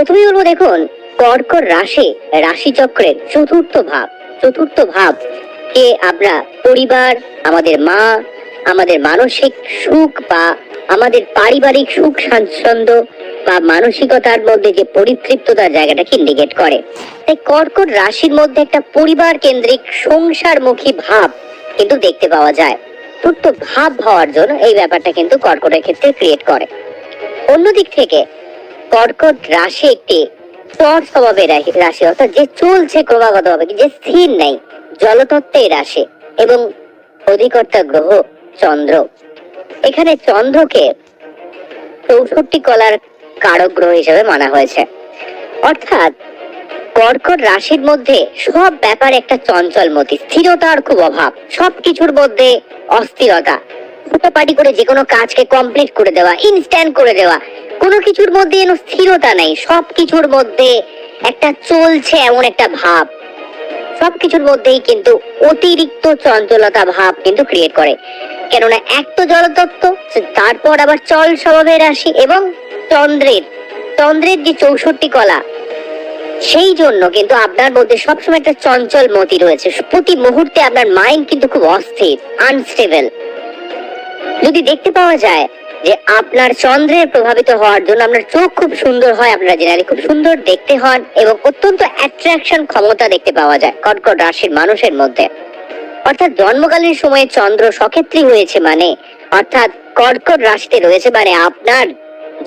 প্রথমেই বলব দেখুন কর্কট রাশি রাশি চক্রের চতুর্থ ভাব। চতুর্থ ভাব, কে আমরা, পরিবার, আমাদের মা, আমাদের মানসিক সুখ বা আমাদের পারিবারিক সুখ, স্বাচ্ছন্দ্য বা মানসিকতার মধ্যে যে পরিতৃপ্ততার জায়গাটাকে ইন্ডিকেট করে। তাই কর্কট রাশির মধ্যে একটা পরিবার কেন্দ্রিক সংসারমুখী ভাব কিন্তু দেখতে পাওয়া যায়। চতুর্থ ভাব হওয়ার জন্য এই ব্যাপারটা কিন্তু কর্কটের ক্ষেত্রে ক্রিয়েট করে। অন্যদিক থেকে কর্কট রাশি একটি চর স্বভাবের রাশি- অর্থাৎ যে চলছে ক্রমাগত ভাবে যে স্থির নেই, জলতত্ত্বের রাশি এবং অধিকর্তা গ্রহ চন্দ্র। এখানে চন্দ্রকে চৌষট্টি কলার কারক গ্রহ হিসেবে মানা হয়েছে। অর্থাৎ কর্কট রাশির মধ্যে সব ব্যাপারে একটা চঞ্চল মতি, স্থিরতার খুব অভাব, সবকিছুর মধ্যে অস্থিরতা ফুটোপাটি করে যে কোনো কাজকে কমপ্লিট করে দেওয়া ইনস্ট্যান্ট করে দেওয়া কোনো কিছুর মধ্যে যেন স্থিরতা নেই, সবকিছুর মধ্যে একটা চলছে এমন একটা ভাব। সবকিছুর মধ্যেই কিন্তু অতিরিক্ত চঞ্চলতা ভাব কিন্তু ক্রিয়েট করে। কেননা এক তো জলতত্ত্ব, তারপর আবার চল স্বভাবের রাশি এবং চন্দ্রের। চন্দ্রের যে চৌষট্টি কলা, সেই জন্য কিন্তু আপনার মধ্যে সবসময় একটা চঞ্চল মতি রয়েছে। প্রতি মুহূর্তে আপনার মাইন্ড কিন্তু খুব অস্থির আনস্টেবল যদি দেখতে পাওয়া যায় যে আপনার চন্দ্রের প্রভাবিত হওয়ার জন্য আপনার চোখ খুব সুন্দর হয়, আপনারা জেনারেলি খুব সুন্দর দেখতে হন এবং অত্যন্ত অ্যাট্রাকশন ক্ষমতা দেখতে পাওয়া যায়, কর্কট রাশির মানুষের মধ্যে। অর্থাৎ জন্মকালীন সময়ে চন্দ্র সক্ষেত্রী হয়েছে মানে অর্থাৎ কর্কট রাশিতে রয়েছে মানে আপনার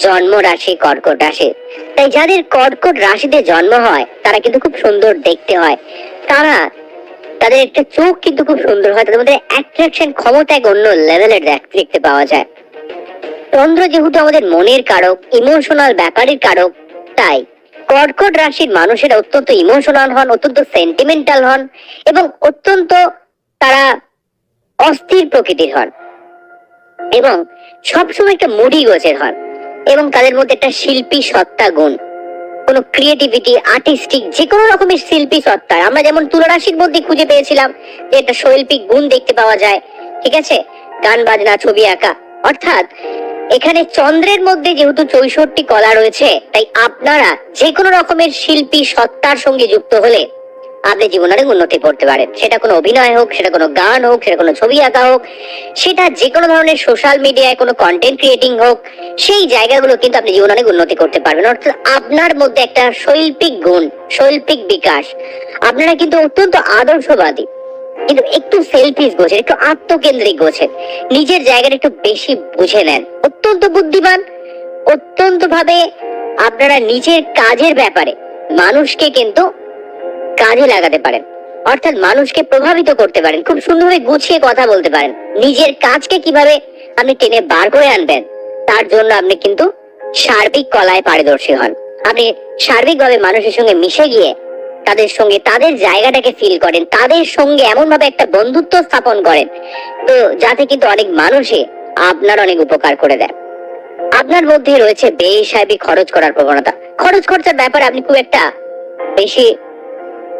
জন্ম রাশি কর্কট রাশি। তাই যাদের কর্কট রাশিতে জন্ম হয়, তারা কিন্তু খুব সুন্দর দেখতে হয়। তারা, তাদের একটা চোখ কিন্তু খুব সুন্দর হয়, তাদের মধ্যে অ্যাট্রাকশন ক্ষমতা এক অন্য লেভেলের দেখতে পাওয়া যায়। চন্দ্র যেহেতু আমাদের মনের কারক ইমোশনাল ব্যাপারের কারক, তাই কর্কট রাশির মানুষেরা অত্যন্ত ইমোশনাল হন, অত্যন্ত সেন্টিমেন্টাল হন এবং অত্যন্ত তারা অস্থির প্রকৃতির হন এবং সবসময় একটা মুডি গোছের হন এবং তাদের মধ্যে একটা শিল্পী সত্তা গুণ। কোনো ক্রিয়েটিভিটি আর্টিস্টিক যে কোনো রকমের শিল্পী সত্তার। আমরা যেমন তুলারাশির মধ্যে খুঁজে পেয়েছিলাম যে একটা শৈল্পিক গুণ দেখতে পাওয়া যায়, ঠিক আছে? গান, বাজনা, ছবি আঁকা। অর্থাৎ এখানে চন্দ্রের মধ্যে যেহেতু চৌষট্টি কলা রয়েছে, তাই আপনারা যে কোনো রকমের শিল্পী সত্তার সঙ্গে যুক্ত হলে আপনি জীবনে অনেক উন্নতি করতে পারেন। সেটা কোনো অভিনয় হোক, সেটা কোনো গান হোক, সেটা কোনো ছবি আঁকা হোক, সেটা যে কোনো ধরনের সোশ্যাল মিডিয়ায় কোনো কন্টেন্ট ক্রিয়েটিং হোক, সেই জায়গাগুলো কিন্তু আপনি জীবনে অনেক উন্নতি করতে পারবেন। অর্থাৎ আপনার মধ্যে একটা শৈল্পিক গুণ, শৈল্পিক বিকাশ, আপনারা কিন্তু অত্যন্ত আদর্শবাদী। কিন্তু একটু সেলফিস গোছেন, একটু আত্মকেন্দ্রিক গোছেন, নিজের জায়গাটা একটু বেশি বুঝে নেন। অত্যন্ত বুদ্ধিমান। অত্যন্ত ভাবে আপনারা নিজের কাজের ব্যাপারে মানুষকে কিন্তু কাজে লাগাতে পারেন। অর্থাৎ মানুষকে প্রভাবিত করতে পারেন। খুব সুন্দরভাবে গুছিয়ে কথা বলতে পারেন। নিজের কাজকে কীভাবে আপনি টেনে বার করে আনবেন, তার জন্য আপনি কিন্তু সার্বিক কলায় পারদর্শী হন। আপনি সার্বিকভাবে মানুষের সঙ্গে মিশে গিয়ে তাদের সঙ্গে, তাদের জায়গাটাকে ফিল করেন, তাদের সঙ্গে এমন ভাবে একটা বন্ধুত্ব স্থাপন করেন। তো যাতে কিন্তু অনেক মানুষে আপনার অনেক উপকার করে দেয়। আপনার মধ্যে রয়েছে বেসাবি খরচ করার প্রবণতা। খরচ খরচার ব্যাপারে আপনি খুব একটা বেশি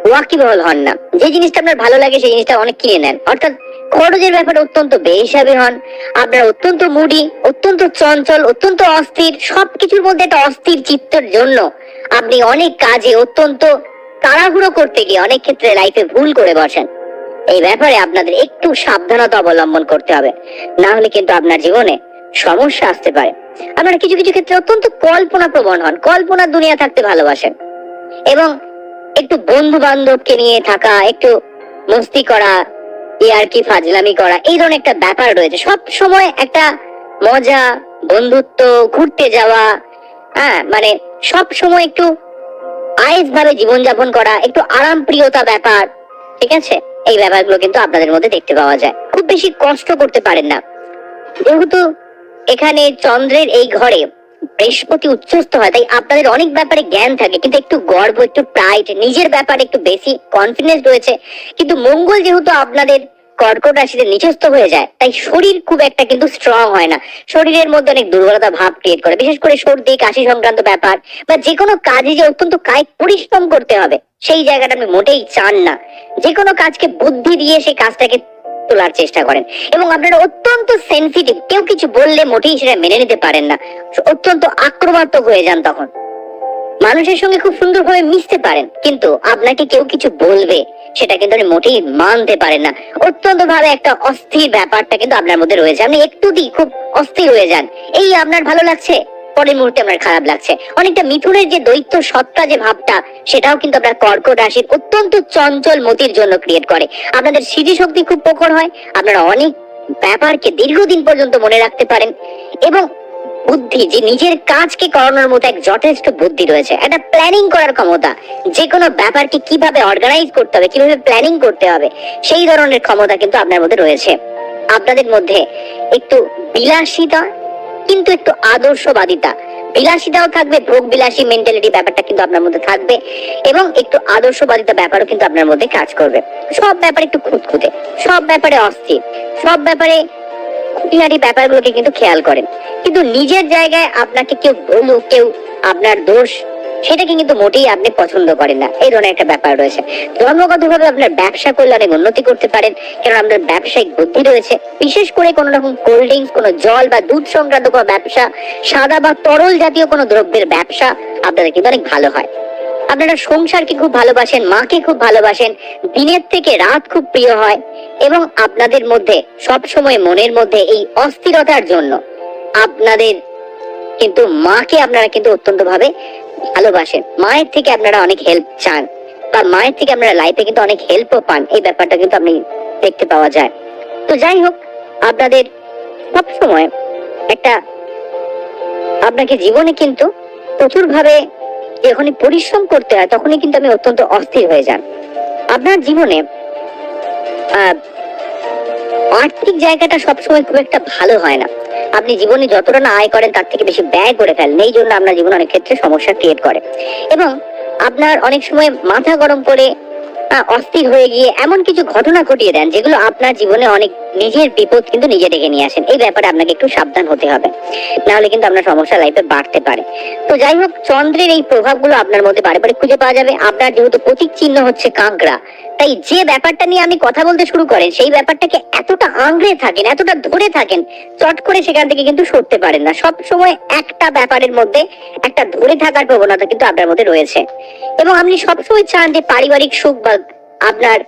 ওয়াকিবহল হন না। যে জিনিসটা আপনার ভালো লাগে, সেই জিনিসটা অনেক কিনে নেন। অর্থাৎ খরচের ব্যাপারে অত্যন্ত বেহিসাবি হন। আপনার অত্যন্ত মুডি, অত্যন্ত চঞ্চল, অত্যন্ত অস্থির, সবকিছুর মধ্যে একটা অস্থির চিত্তের জন্য আপনি অনেক কাজে অত্যন্ত তাড়াহুড়ো করতে গিয়ে অনেক ক্ষেত্রে লাইফে ভুল করে বসেন। এই ব্যাপারে আপনাদের একটু সাবধানতা অবলম্বন করতে হবে। না হলে কিন্তু আপনার জীবনে সমস্যা আসতে পারে। আপনারা কিছু কিছু ক্ষেত্রে অত্যন্ত কল্পনা প্রবণ হন, কল্পনার দুনিয়া থাকতে ভালোবাসেন। এবং একটু বন্ধু বান্ধবকে নিয়ে থাকা, একটু মস্তি করা, ইয়ারকি, ফাজলামি করা, এই ধরনের একটা ব্যাপার রয়েছে। সব সময় একটা মজা, বন্ধুত্ব, ঘুরতে যাওয়া হ্যাঁ মানে সব সময় একটু আয়েস ভাবে জীবনযাপন করা, একটু আরাম প্রিয়তা ব্যাপার, ঠিক আছে? এই ব্যাপারগুলো কিন্তু আপনাদের মধ্যে দেখতে পাওয়া যায়। খুব বেশি কষ্ট করতে পারেন না। যেহেতু এখানে চন্দ্রের এই ঘরে বৃহস্পতি উচ্চস্থ হয়, তাই আপনাদের অনেক ব্যাপারে জ্ঞান থাকে, কিন্তু একটু গর্ব, একটু প্রাইড নিজের ব্যাপারে একটু বেশি কনফিডেন্স রয়েছে। কিন্তু মঙ্গল যেহেতু আপনাদের কর্কট রাশিতে নিচস্থ হয়ে যায়, তাই শরীর খুব একটা কিন্তু স্ট্রং হয় না। শরীরের মধ্যে অনেক দুর্বলতা ভাব ক্রিয়েট করে। বিশেষ করে সর্দি, কাশি সংক্রান্ত ব্যাপার বা যে কোনো কাজে যে অত্যন্ত কায়িক পরিশ্রম করতে হবে, সেই জায়গাটা আপনি মোটেই চান না। যে কোনো কাজকে বুদ্ধি দিয়ে সেই কাজটাকে তোলার চেষ্টা করেন। এবং আপনারা অত্যন্ত সেন্সিটিভ কেউ কিছু বললে মোটেই সেটা মেনে নিতে পারেন না। অত্যন্ত আক্রমাত্মক হয়ে যান তখন। মানুষের সঙ্গে খুব সুন্দরভাবে মিশতে পারেন, কিন্তু আপনাকে কেউ কিছু বলবে সেটা কিন্তু আপনি মোটেই মানতে পারেন না। অত্যন্ত ভাবে একটা অস্থির ব্যাপারটা কিন্তু আপনার মধ্যে রয়েছে। আপনি একটু দি খুব অস্থির হয়ে যান। এই আপনার ভালো লাগছে? পরের মুহূর্তে আপনার খারাপ লাগছে। অনেকটা মিথুনের যে দৈত্য সত্তা যে ভাবটা, সেটাও কিন্তু আপনার কর্কট রাশির অত্যন্ত চঞ্চল মতির জন্য ক্রিয়েট করে। আপনাদের স্মৃতিশক্তি খুব প্রখর হয়। আপনারা অনেক ব্যাপারকে দীর্ঘদিন পর্যন্ত মনে রাখতে পারেন। এবং বুদ্ধি, যে নিজের কাজকে করানোর মতো এক যথেষ্ট বুদ্ধি রয়েছে। একটা প্ল্যানিং করার ক্ষমতা। যে কোনো ব্যাপারকে কীভাবে অর্গানাইজ করতে হবে, কীভাবে প্ল্যানিং করতে হবে, সেই ধরনের ক্ষমতা কিন্তু আপনার মধ্যে রয়েছে। আপনাদের মধ্যে একটু বিলাসিতা, কিন্তু একটু আদর্শবাদিতা। বিলাসিতাও থাকবে ভোগ বিলাসী মেন্টালিটি ব্যাপারটা কিন্তু আপনার মধ্যে থাকবে, এবং একটু আদর্শবাদিতা ব্যাপারও কিন্তু আপনার মধ্যে কাজ করবে। সব ব্যাপারে একটু খুঁতখুঁতে, সব ব্যাপারে অস্থির, সব ব্যাপারে খুঁটিনাটি ব্যাপারগুলোকে কিন্তু খেয়াল করেন। কিন্তু নিজের জায়গায় আপনাকে কেউ বলুক, কেউ আপনার দোষ, সেটাকে কিন্তু মোটেই আপনি পছন্দ করেন না। এই ধরনের একটা ব্যাপার রয়েছে। জন্মগতভাবে আপনার ব্যবসা করলে অনেক উন্নতি করতে পারেন কারণ আপনার ব্যবসায়িক বুদ্ধি রয়েছে। বিশেষ করে কোনো রকম কোল্ড ড্রিঙ্কস কোনো জল বা দুধ সংক্রান্ত কোনো ব্যবসা, সাদা বা তরল জাতীয় কোনো দ্রব্যের ব্যবসা আপনাদের কিন্তু অনেক ভালো হয়। আপনারা সংসারকে খুব ভালোবাসেন, মাকে খুব ভালোবাসেন, দিনের থেকে রাত খুব প্রিয় হয় এবং আপনাদের মধ্যে সব সময় মনের মধ্যে এই অস্থিরতার জন্য আপনাদের কিন্তু মাকে আপনারা কিন্তু অত্যন্ত ভাবে ভালোবাসেন। মায়ের থেকে আপনারা অনেক হেল্প চান বা মায়ের থেকে আপনারা লাইফে কিন্তু অনেক হেল্পও পান। এই ব্যাপারটা কিন্তু আপনি দেখতে পাওয়া যায়। তো যাই হোক, আপনাদের সব সময় একটা, আপনাকে জীবনে কিন্তু প্রচুর ভাবে যখনই পরিশ্রম করতে হয়, তখনই কিন্তু আমি অত্যন্ত অস্থির হয়ে যান আপনার জীবনে আর্থিক জায়গাটা সবসময় খুব একটা ভালো হয় না। আপনি জীবনে যতটা না আয় করেন, তার থেকে বেশি ব্যয় করে ফেলেন। এই জন্য আপনার জীবনে অনেক ক্ষেত্রে সমস্যা ক্রিয়েট করে। এবং আপনার অনেক সময় মাথা গরম করে অস্থির হয়ে গিয়ে এমন কিছু ঘটনা ঘটিয়ে দেন, যেগুলো আপনার জীবনে অনেক নিজের বিপদ কিন্তু নিজে ডেকে নিয়ে আসেন। এই ব্যাপারে আপনাকে একটু সাবধান হতে হবে। নাহলে কিন্তু আপনার সমস্যা লাইফে বাড়তে পারে। তো যাই হোক, চন্দ্রের এই প্রভাবগুলো আপনার মধ্যে বারে বারে খুঁজে পাওয়া যাবে। আপনার যেহেতু প্রতীক চিহ্ন হচ্ছে কাঁকড়া, তাই যে ব্যাপারটা নিয়ে আমি কথা বলতে শুরু করেন, সেই ব্যাপারটাকে এতটা আংড়ে থাকেন, এতটা ধরে থাকেন, চট করে সেখান থেকে কিন্তু সরতে পারেন না। সব সময় একটা ব্যাপারের মধ্যে একটা ধরে থাকার প্রবণতা কিন্তু আপনার মধ্যে রয়েছে। এবং আপনি সবসময় চান যে পারিবারিক সুখ বা আপনার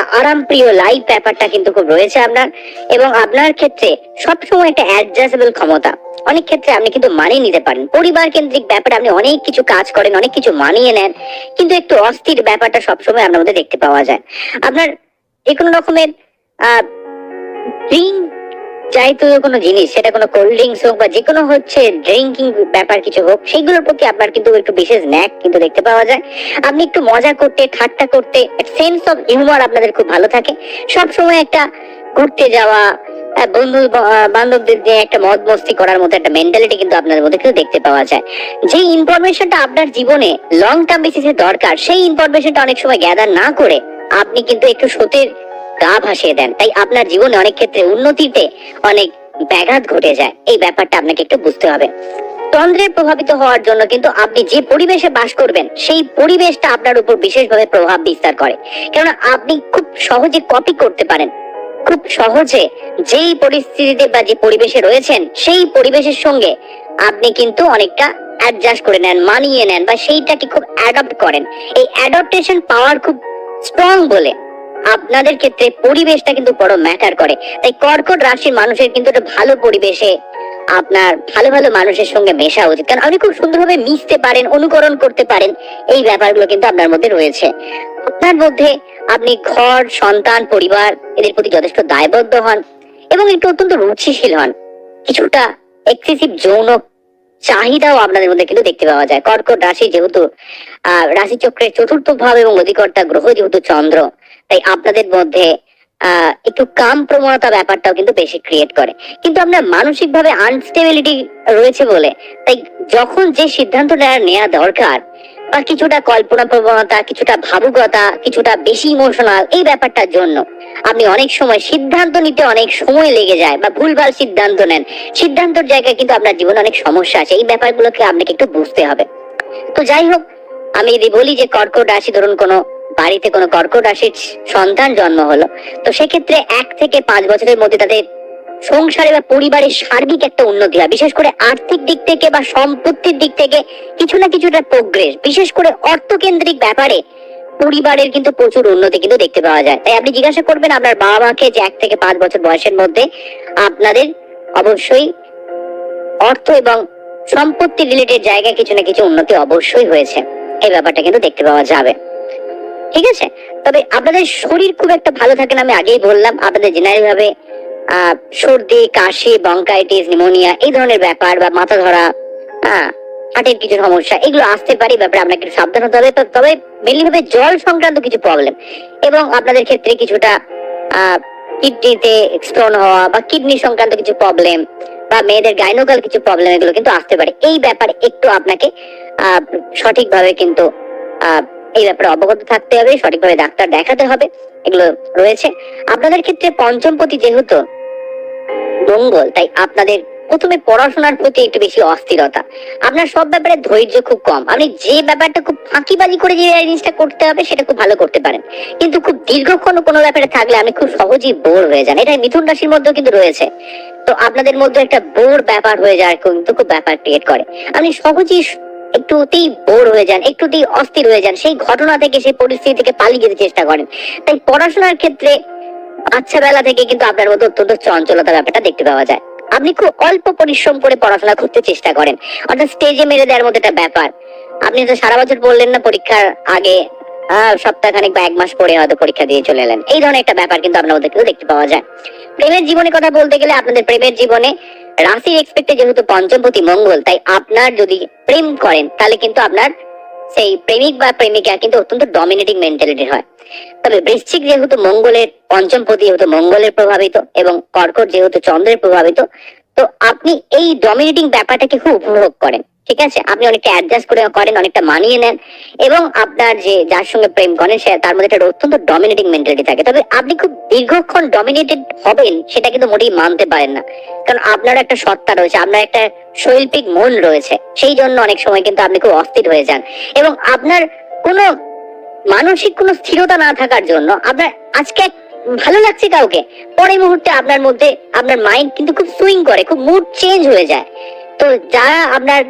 আরাম প্রিয় লাইফ ব্যাপারটা কিন্তু খুব রয়েছে আপনার। এবং আপনার ক্ষেত্রে সবসময় একটা অ্যাডজাস্টেবল ক্ষমতা। অনেক ক্ষেত্রে আপনি কিন্তু মানিয়ে নিতে পারেন। পরিবার কেন্দ্রিক ব্যাপারে আপনি অনেক কিছু কাজ করেন, অনেক কিছু মানিয়ে নেন। কিন্তু একটু অস্থির ব্যাপারটা সবসময় আপনার মধ্যে দেখতে পাওয়া যায়। আপনার যে কোনো রকমের, আহ ড্রিঙ্ক জাতীয় কোনো জিনিস, সেটা কোনো কোল্ড ড্রিঙ্কস হোক বা যে কোনো হচ্ছে ড্রিঙ্কিং ব্যাপার কিছু হোক, সেগুলোর প্রতি আপনার কিন্তু একটু বিশেষ ন্যাক কিন্তু দেখতে পাওয়া যায়। আপনি একটু মজা করতে, ঠাট্টা করতে সেন্স অফ হিউমার আপনাদের খুব ভালো থাকে। সব সময় একটা ঘুরতে যাওয়া বন্ধু বান্ধবদের দিয়ে একটা মদ মস্তি করার মতো একটা মেন্টালিটি কিন্তু আপনাদের মধ্যে কিন্তু দেখতে পাওয়া যায়। যে ইনফরমেশনটা আপনার জীবনে লং টার্ম বেসিসে দরকার, সেই ইনফরমেশনটা অনেক সময় গ্যাদার না করে আপনি কিন্তু একটু সতের গা ভাসিয়ে দেন। তাই আপনার জীবনে অনেক ক্ষেত্রে উন্নতিতে অনেক ব্যাঘাত ঘটে যায়। এই ব্যাপারটা আপনাকে একটু বুঝতে হবে। চন্দ্রের প্রভাবিত হওয়ার জন্য কিন্তু আপনি যে পরিবেশে বাস করবেন, সেই পরিবেশটা আপনার উপর বিশেষভাবে প্রভাব বিস্তার করে। কেননা আপনি খুব সহজে কপি করতে পারেন। খুব সহজে যেই পরিস্থিতিতে বা যে পরিবেশে রয়েছেন, সেই পরিবেশের সঙ্গে আপনি কিন্তু অনেকটা অ্যাডজাস্ট করে নেন, মানিয়ে নেন বা সেইটাকে খুব অ্যাডপ্ট করেন। এই অ্যাডাপ্টেশন পাওয়ার খুব স্ট্রং বলে। আপনাদের ক্ষেত্রে পরিবেশটা কিন্তু বড় ম্যাটার করে। তাই কর্কট রাশির মানুষের কিন্তু একটা ভালো পরিবেশে আপনার ভালো ভালো মানুষের সঙ্গে মেশা উচিত। কারণ আপনি খুব সুন্দরভাবে মিশতে পারেন, অনুকরণ করতে পারেন, এই ব্যাপারগুলো কিন্তু আপনার মধ্যে রয়েছে। আপনার মধ্যে আপনি ঘর, সন্তান, পরিবার এদের প্রতি যথেষ্ট দায়বদ্ধ হন এবং একটু অত্যন্ত রুচিশীল হন। কিছুটা এক্সেসিভ যৌন চাহিদাও আপনাদের মধ্যে কিন্তু দেখতে পাওয়া যায়। কর্কট রাশি যেহেতু, আহ, রাশিচক্রের চতুর্থ ভাব এবং অধিকর্তা গ্রহ যেহেতু চন্দ্র তাই আপনাদের মধ্যে একটু কাম প্রবণতা ব্যাপারটাও কিন্তু বেশি ক্রিয়েট করে। কিন্তু আপনার মানসিক ভাবে আনস্টেবিলিটি রয়েছে বলে, তাই যখন যে সিদ্ধান্তটা নেওয়া দরকার, বা কিছুটা কল্পনা প্রবণতা, কিছুটা ভাবুকতা, কিছুটা বেশি ইমোশনাল এই ব্যাপারটার জন্য, আপনি অনেক সময় সিদ্ধান্ত নিতে অনেক সময় লেগে যায়, বা ভুলভাল সিদ্ধান্ত নেন, সিদ্ধান্তর জায়গায় কিন্তু আপনার জীবনে অনেক সমস্যা আছে, এই ব্যাপারগুলোকে আপনাকে একটু বুঝতে হবে। তো যাই হোক, আমি যদি বলি যে কর্কট রাশি, ধরুন কোনো বাড়িতে কোনো কর্কট রাশির সন্তান জন্ম হলো, তো সেক্ষেত্রে এক থেকে পাঁচ বছরের মধ্যে তাদের সংসারে বা পরিবারের সার্বিক একটা উন্নতি হয়, বিশেষ করে আর্থিক দিক থেকে বা সম্পত্তির দিক থেকে কিছু না কিছুটা প্রোগ্রেস বিশেষ করে অর্থকেন্দ্রিক ব্যাপারে পরিবারের কিন্তু প্রচুর উন্নতি কিন্তু দেখতে পাওয়া যায়। তাই আপনি জিজ্ঞাসা করবেন আপনার বাবা মাকে যে এক থেকে পাঁচ বছর বয়সের মধ্যে আপনাদের অবশ্যই অর্থ এবং সম্পত্তি রিলেটেড জায়গায় কিছু না কিছু উন্নতি অবশ্যই হয়েছে। এই ব্যাপারটা কিন্তু দেখতে পাওয়া যাবে। ঠিক আছে? তবে আপনাদের শরীর খুব একটা ভালো থাকে না, আমি আগেই বললাম। আপনাদের জেনারেল ভাবে সর্দি, কাশি বঙ্কাইটিস নিউমোনিয়া এই ধরনের ব্যাপার বা মাথা ধরা হ্যাঁ হার্টের কিছু সমস্যা, এগুলো আসতে পারে ব্যাপারে আপনাকে সাবধান হতে হবে। তবে মেনলি ভাবে জল সংক্রান্ত কিছু প্রবলেম এবং আপনাদের ক্ষেত্রে কিছুটা কিডনিতে স্টোন হওয়া বা কিডনি সংক্রান্ত কিছু প্রবলেম বা মেয়েদের গাইনোকাল কিছু প্রবলেম এগুলো কিন্তু আসতে পারে। এই ব্যাপারে একটু আপনাকে সঠিকভাবে কিন্তু এই ব্যাপারে অবগত থাকতে হবে, সঠিকভাবে ডাক্তার দেখাতে হবে, এগুলো রয়েছে। আপনাদের ক্ষেত্রে পঞ্চমপতি যেহেতু মঙ্গল, তাই আপনাদের প্রথমে পড়াশোনার প্রতি একটু বেশি অস্থিরতা। আপনার সব ব্যাপারে ধৈর্য খুব কম। আপনি যে ব্যাপারটা খুব ফাঁকিবাজি করে যে জিনিসটা করতে হবে, সেটা খুব ভালো করতে পারেন। কিন্তু খুব দীর্ঘক্ষণ কোনো ব্যাপারে থাকলে আপনি খুব সহজেই বোর হয়ে যান। এটা মিথুন রাশির মধ্যেও কিন্তু রয়েছে। তো আপনাদের মধ্যে একটা বোর ব্যাপার হয়ে যায়, কিন্তু খুব ব্যাপার ক্রিয়েট করে। আপনি সহজেই একটুতেই বোর হয়ে যান, একটুতেই অস্থির হয়ে যান। সেই ঘটনা থেকে, সেই পরিস্থিতি থেকে পালিয়ে যেতে চেষ্টা করেন। তাই পড়াশোনার ক্ষেত্রে বাচ্চা বেলা থেকে কিন্তু আপনার মধ্যে অত্যন্ত চঞ্চলতা ব্যাপারটা দেখতে পাওয়া যায়। আপনি খুব অল্প পরিশ্রম করে পড়াশোনা করতে চেষ্টা করেন। অর্থাৎ স্টেজে মেরে দেওয়ার মতো একটা ব্যাপার। আপনি তো সারা বছর বললেন না পরীক্ষার আগে। সপ্তাহখানেক বা এক মাস পরে হয়তো পরীক্ষা দিয়ে চলে এলেন। এই ধরনের একটা ব্যাপার কিন্তু আপনার মধ্যে কিন্তু দেখতে পাওয়া যায়। প্রেমের জীবনের কথা বলতে গেলে আপনাদের প্রেমের জীবনে রাশির এক্সপেক্টে যেহেতু পঞ্চমপতি মঙ্গল, তাই আপনার যদি প্রেম করেন, তাহলে কিন্তু আপনার সেই প্রেমিক বা প্রেমিকা কিন্তু অত্যন্ত ডমিনেটিং মেন্টালিটির হয়। তবে বৃশ্চিক যেহেতু মঙ্গলের, পঞ্চমপতি যেহেতু মঙ্গলের প্রভাবিত এবং কর্কট যেহেতু চন্দ্রের প্রভাবিত, তো আপনি এই ডমিনেটিং ব্যাপারটাকে খুব উপভোগ করেন। ঠিক আছে? আপনি অনেকটা অ্যাডজাস্ট করে করেন, অনেকটা মানিয়ে নেন এবং আপনার যে, যার সঙ্গে প্রেম করেন, সে তার মধ্যে একটা অত্যন্ত ডমিনেটিং মেন্টালিটি থাকে। তবে আপনি খুব দীর্ঘক্ষণ ডমিনেটেড হবেন, সেটা কিন্তু মোটেই মানতে পারেন না। কারণ আপনার একটা সত্তা রয়েছে, আপনার একটা শৈল্পিক মন রয়েছে। সেই জন্য অনেক সময় কিন্তু আপনি খুব অস্থির হয়ে যান। এবং আপনার কোনো মানসিক কোনো স্থিরতা না থাকার জন্য আপনার আজকে ভালো লাগছে কাউকে, পরের মুহূর্তে আপনার মধ্যে আপনার মাইন্ড কিন্তু খুব সুইং করে, খুব মুড চেঞ্জ হয়ে যায়। তো যারা আপনার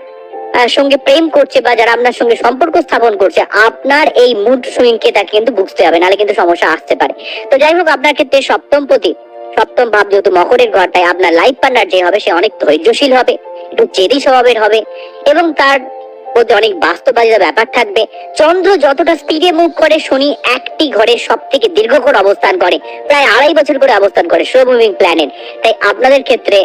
সঙ্গে প্রেম করছে বা যারা আপনার সঙ্গে সম্পর্ক স্থাপন করছে, আপনার এই মুড সুইং কে তাকে কিন্তু বুঝতে হবে, নাহলে কিন্তু সমস্যা আসতে পারে। তো যাই হোক, আপনার ক্ষেত্রে সপ্তম পতি সপ্তম ভাব যেহেতু মকরের ঘর, তাই আপনার লাইফ পার্টনার যে হবে, সে অনেক ধৈর্যশীল হবে, একটু জেদি স্বভাবের হবে, এবং তার মধ্যে অনেক বাস্তববাদিতা ব্যাপার থাকবে। চন্দ্র যতটা স্পিডে মুভ করে, শনি একটি ঘরে সব থেকে দীর্ঘক্ষণ অবস্থান করে, প্রায় আড়াই বছর করে অবস্থান করে মুভিং প্ল্যানেট তাই আপনাদের ক্ষেত্রে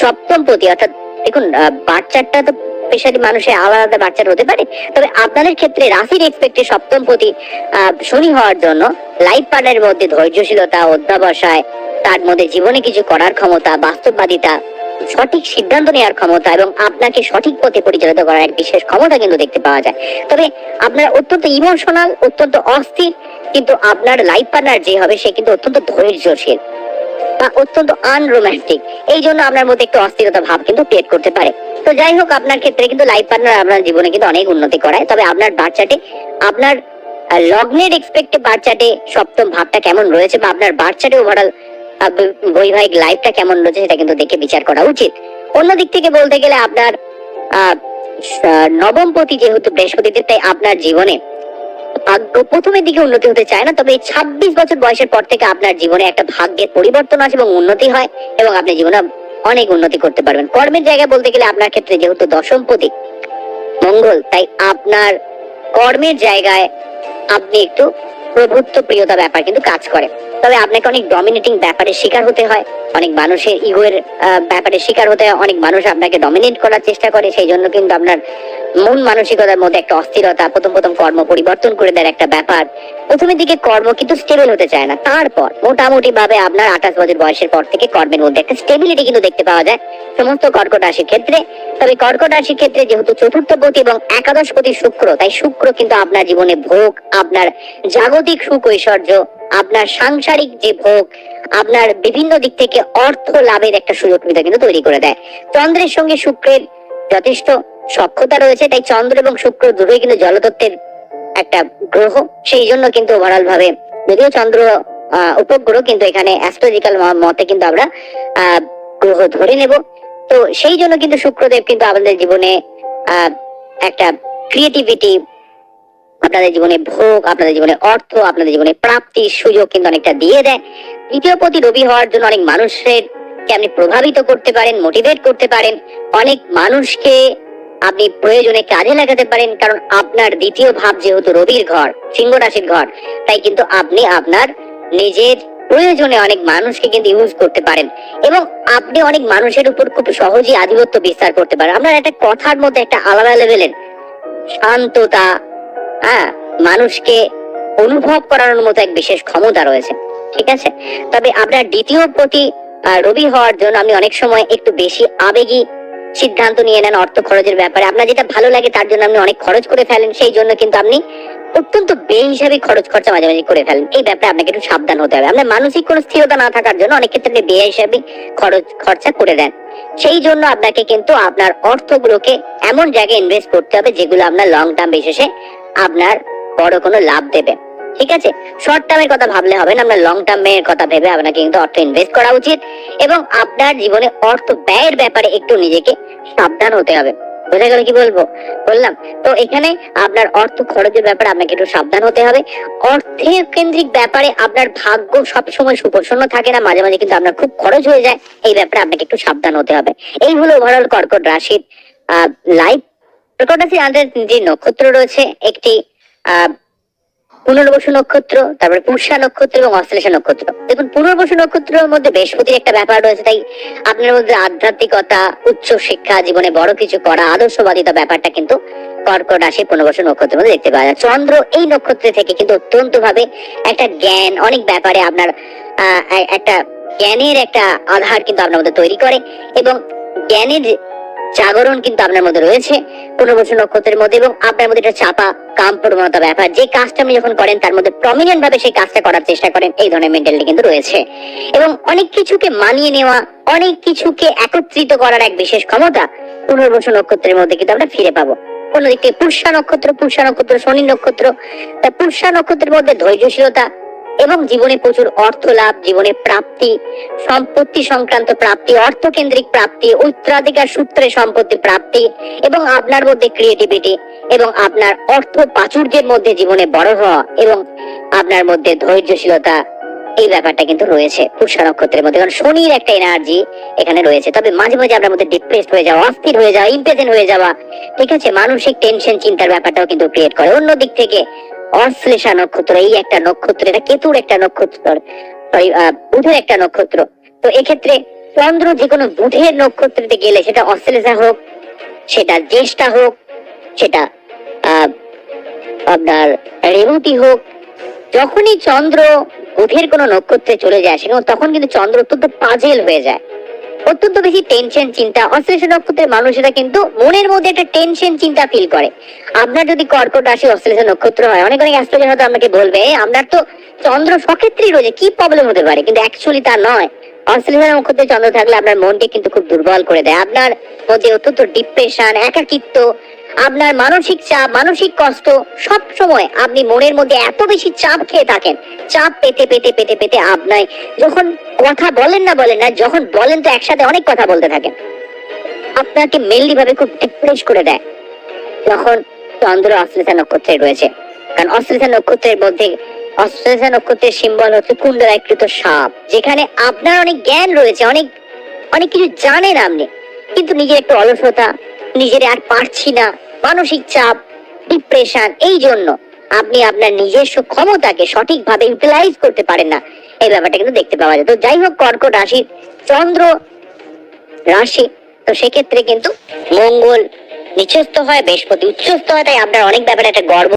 সপ্তম পতি অর্থাৎ দেখুন বাচ্চাটা তো পেশারি মানুষের আলাদা আলাদা বাচ্চার হতে পারে। তবে আপনাদের ক্ষেত্রে রাশির এক্সপেক্টে সপ্তম পতি আহ, শনি হওয়ার জন্য লাইফ পার্টনারের মধ্যে ধৈর্যশীলতা অধ্যাবসায় তার মধ্যে জীবনে কিছু করার ক্ষমতা বাস্তববাদিতা সঠিক সিদ্ধান্ত নেওয়ার ক্ষমতা এবং আপনাকে সঠিক পথে পরিচালিত করার এক বিশেষ ক্ষমতা কিন্তু দেখতে পাওয়া যায়। তবে আপনার অত্যন্ত ইমোশনাল অত্যন্ত অস্থির কিন্তু আপনার লাইফ পার্টনার যে হবে সে কিন্তু অত্যন্ত ধৈর্যশীল। বা অত্যন্ত আনরোম্যান্টিক এই জন্য আপনার মধ্যে একটু অস্থিরতা ভাব কিন্তু ক্রিয়েট করতে পারে। তো যাই হোক, আপনার ক্ষেত্রে কিন্তু লাইফ পার্টনার আপনার জীবনে কিন্তু অনেক উন্নতি করায়। তবে আপনার বাচ্চাটে আপনার লগ্নের এক্সপেক্টে বাচ্চাটে সপ্তম ভাবটা কেমন রয়েছে বা আপনার বাচ্চাটে ওভারঅল বৈবাহিক লাইফটা কেমন রয়েছে সেটা কিন্তু দেখে বিচার করা উচিত। অন্য দিক থেকে বলতে গেলে আপনার নবমপতি যেহেতু বৃহস্পতিতে তাই আপনার জীবনে ভাগ্য প্রথমের দিকে উন্নতি হতে চায় না, তবে এই ছাব্বিশ বছর বয়সের পর থেকে আপনার জীবনে একটা ভাগ্যের পরিবর্তন আছে এবং উন্নতি হয় এবং আপনি জীবনে অনেক উন্নতি করতে পারবেন। কর্মের জায়গায় বলতে গেলে আপনার ক্ষেত্রে যেহেতু দশম প্রতীক, মঙ্গল, তাই আপনার কর্মের জায়গায় আপনি একটু প্রভুত্ব প্রিয়তা ব্যাপার কিন্তু কাজ করে। তবে আপনাকে অনেক ডমিনেটিং ব্যাপারের শিকার হতে হয়। অনেক মানুষের ইগোয়ের ব্যাপারে শিকার হতে হয়। অনেক মানুষ আপনাকে ডমিনেট করার চেষ্টা করে। সেই জন্য কিন্তু আপনার মন মানসিকতার মধ্যে একটা অস্থিরতা, প্রথম প্রথম কর্ম পরিবর্তন করে দেওয়ার একটা ব্যাপার। প্রথমের দিকে কর্ম কিন্তু স্টেবল হতে চায় না। তারপর মোটামুটি ভাবে আপনার আঠাশ বছর বয়সের পর থেকে কর্মের মধ্যে একটা স্টেবিলিটি কিন্তু দেখতে পাওয়া যায়। সমস্ত কর্কট রাশির ক্ষেত্রে। তবে কর্কট রাশির ক্ষেত্রে যেহেতু চতুর্থ পতি এবং একাদশ পতি শুক্র, তাই শুক্র কিন্তু আপনার জীবনে ভোগ, আপনার জাগতিক সুখ ঐশ্বর্য আপনার সাংসারিক যে ভোগ, আপনার বিভিন্ন দিক থেকে অর্থ লাভের একটা সুযোগ সুবিধা কিন্তু তৈরি করে দেয়। চন্দ্রের সঙ্গে শুক্রের যথেষ্ট সক্ষতা রয়েছে, তাই চন্দ্র এবং শুক্র দুটোই কিন্তু জলতত্ত্বের একটা গ্রহ। সেই জন্য কিন্তু ওভারঅল ভাবে যদিও চন্দ্র উপগ্রহ, কিন্তু এখানে অ্যাস্ট্রোলজিক্যাল মতে কিন্তু আমরা গ্রহ ধরে নেব। তো সেই জন্য কিন্তু শুক্রদেব কিন্তু আমাদের জীবনে একটা ক্রিয়েটিভিটি আপনাদের জীবনে ভোগ, আপনাদের জীবনে অর্থ, আপনাদের জীবনে প্রাপ্তির সুযোগ কিন্তু অনেকটা দিয়ে দেয়। দ্বিতীয় প্রতি রবি হওয়ার জন্য অনেক মানুষের কে আপনি প্রভাবিত করতে পারেন মোটিভেট করতে পারেন। অনেক মানুষকে আপনি প্রয়োজনে কাজে লাগাতে পারেন, কারণ আপনার দ্বিতীয় ভাব যেহেতু রবির ঘর, সিংহ রাশির ঘর, তাই কিন্তু আপনি আপনার নিজের প্রয়োজনে অনেক মানুষকে কিন্তু ইউজ করতে পারেন। এবং আপনি অনেক মানুষের উপর খুব সহজেই আধিপত্য বিস্তার করতে পারেন। আপনার একটা কথার মধ্যে একটা আলাদা লেভেলের শান্ততা হ্যাঁ মানুষকে অনুভব করানোর মতো এক বিশেষ ক্ষমতা রয়েছে, ঠিক আছে? তবে আপনার দ্বিতীয় প্রতি রবি হওয়ার জন্য আপনি অনেক সময় একটু বেশি আবেগী সিদ্ধান্ত নিয়ে নেন অর্থ খরচের ব্যাপারে। আপনার যেটা ভালো লাগে তার জন্য আপনি অনেক খরচ করে ফেলেন, সেই জন্য কিন্তু আপনি অত্যন্ত বেহিসাবি খরচ খরচা মাঝে মাঝে করে ফেলেন। এই ব্যাপারে আপনাকে একটু সাবধান হতে হবে। আপনার মানসিক কোনো স্থিরতা না থাকার জন্য অনেক ক্ষেত্রে বেহিসাবি খরচ, খরচা করে দেন। সেই জন্য আপনাকে কিন্তু আপনার অর্থগুলোকে এমন জায়গায় ইনভেস্ট করতে হবে যেগুলো আপনার লং টার্ম বিশেষে আপনার বড় কোনো লাভ দেবে। ঠিক আছে? শর্ট টার্মের কথা ভাবলে হবে না আপনার লং টার্মের কথা ভেবে আপনাকে কিন্তু অর্থ ইনভেস্ট করা উচিত এবং আপনার জীবনে অর্থ ব্যয়ের ব্যাপারে একটু নিজেকে সাবধান হতে হবে। বোঝা গেল কি বলব? বললাম। তো এখানে আপনার অর্থ খরচের ব্যাপারে আপনাকে একটু সাবধান হতে হবে। অর্থের কেন্দ্রিক ব্যাপারে আপনার ভাগ্য সবসময় সুপ্রসন্ন থাকে না, মাঝে মাঝে কিন্তু আপনার খুব খরচ হয়ে যায়, এই ব্যাপারে আপনাকে একটু সাবধান হতে হবে। এই হলো ওভারঅল কর্কট রাশির লাইফ রাশির আমাদের যে নক্ষত্র রয়েছে একটি পুনর্বসু নক্ষত্র, তারপরে নক্ষত্র এবং অশ্লেষা নক্ষত্র। দেখুন, পুনর্বসু নক্ষত্রের মধ্যে বৃহস্পতির একটা ব্যাপার রয়েছে, তাই আপনার মধ্যে আধ্যাত্মিকতা, উচ্চ শিক্ষা, জীবনে বড় কিছু করা আদর্শবাদিতা ব্যাপারটা কিন্তু কর্কট রাশি পুনর্বসু নক্ষত্রের মধ্যে দেখতে পাওয়া যায়। চন্দ্র এই নক্ষত্র থেকে কিন্তু অত্যন্ত ভাবে একটা জ্ঞান, অনেক ব্যাপারে আপনার একটা জ্ঞানের একটা আধার কিন্তু আপনার মধ্যে তৈরি করে এবং জ্ঞানের জাগরণ কিন্তু আপনার মধ্যে রয়েছে। পুনর্বসু নক্ষত্রের মধ্যে এবং আপনার মধ্যে একটা চাপা কাম প্রবণতা ব্যাপার। যে কাজটা আপনি যখন করেন, তার মধ্যে প্রমিনেন্ট ভাবে সেই কাজটা করার চেষ্টা করেন, এই ধরনের মেন্টালিটি কিন্তু রয়েছে। এবং অনেক কিছুকে মানিয়ে নেওয়া, অনেক কিছুকে একত্রিত করার এক বিশেষ ক্ষমতা পুনর্বসু নক্ষত্রের মধ্যে কিন্তু আমরা ফিরে পাবো। অন্যদিক পুষ্যা নক্ষত্র পুষ্যা নক্ষত্র, শনি নক্ষত্র, তা পুষ্যা নক্ষত্রের মধ্যে ধৈর্যশীলতা এবং জীবনে প্রচুর অর্থ লাভ, জীবনে প্রাপ্তি, সম্পত্তি সংক্রান্ত প্রাপ্তি, অর্থকেন্দ্রিক প্রাপ্তি, উত্তরাধিকার সূত্রে সম্পত্তি প্রাপ্তি, এবং আপনার মধ্যে ক্রিয়েটিভিটি এবং আপনার অর্থ প্রাচুর্যের মধ্যে জীবনে বড় হওয়া, এবং আপনার মধ্যে ধৈর্যশীলতা, এই ব্যাপারটা কিন্তু রয়েছে পুষ্যা নক্ষত্রের মধ্যে। কারণ শনির একটা এনার্জি এখানে রয়েছে। তবে মাঝে মাঝে আপনার মধ্যে ডিপ্রেসড হয়ে যাওয়া, অস্থির হয়ে যাওয়া ইম্পেজেন্ট হয়ে যাওয়া, ঠিক আছে? মানসিক টেনশন চিন্তার ব্যাপারটাও কিন্তু ক্রিয়েট করে। অন্য দিক থেকে অশ্লেষা নক্ষত্র, এই একটা নক্ষত্র, এটা কেতুর একটা নক্ষত্র বুধের একটা নক্ষত্র। তো এক্ষেত্রে চন্দ্র যে কোনো বুধের নক্ষত্রতে গেলে সেটা অশ্লেষা হোক, সেটা জ্যেষ্ঠা হোক, সেটা আপনার রেবতী হোক, যখনই চন্দ্র বুধের কোনো নক্ষত্রে চলে যায়, সেখানে তখন কিন্তু চন্দ্র অত্যন্ত পাজেল হয়ে যায়। অত্যন্ত বেশি টেনশন চিন্তা। অশ্লেষ নক্ষত্রের মানুষেরা কিন্তু মনের মধ্যে একটা টেনশন চিন্তা ফিল করে। আপনার যদি কর্কট রাশি অশ্লেষ নক্ষত্র হয়, অনেক অনেক অ্যাস্ট্রোলজার হয়তো আপনাকে বলবে আপনার তো চন্দ্র সক্ষেত্রেই রয়েছে, কি প্রবলেম হতে পারে? কিন্তু অ্যাকচুয়ালি তা নয়। অশ্লেষ নক্ষত্রে চন্দ্র থাকলে আপনার মনকে কিন্তু খুব দুর্বল করে দেয়। আপনার মধ্যে অত্যন্ত ডিপ্রেশন একাকিত্ব আপনার মানসিক চাপ, মানসিক কষ্ট, সব সময় আপনি মনের মধ্যে এত বেশি চাপ খেয়ে থাকেন। চাপ পেতে পেতে পেতে পেতে আপনার যখন কথা বলেন না বলেন না যখন বলেন তো একসাথে অনেক কথা বলতে থাকেন। আপনাকে মেনলি ভাবে খুব ডিপ্রেস করে দেয়। যখন চন্দ্র অশ্লেষা নক্ষত্রে রয়েছে। কারণ অশ্লেষা নক্ষত্রের মধ্যে অশ্লেষা নক্ষত্রের সিম্বল হচ্ছে কুণ্ডলাকৃত সাপ। যেখানে আপনার অনেক জ্ঞান রয়েছে, অনেক অনেক কিছু জানেন আপনি। কিন্তু নিজের একটু অলসতা, নিজের আর পারছি না। মানসিক চাপ ডিপ্রেশন এই জন্য আপনি আপনার নিজস্ব ক্ষমতাকে সঠিকভাবে ইউটিলাইজ করতে পারেন না। এই ব্যাপারটা কিন্তু দেখতে পাওয়া যায়। তো যাই হোক, কর্কট রাশি চন্দ্র রাশি, তো সেক্ষেত্রে কিন্তু মঙ্গল নিচস্থ হয়, বৃহস্পতি উচ্চস্থ হয়, তাই আপনার অনেক ব্যাপারে একটা গর্ব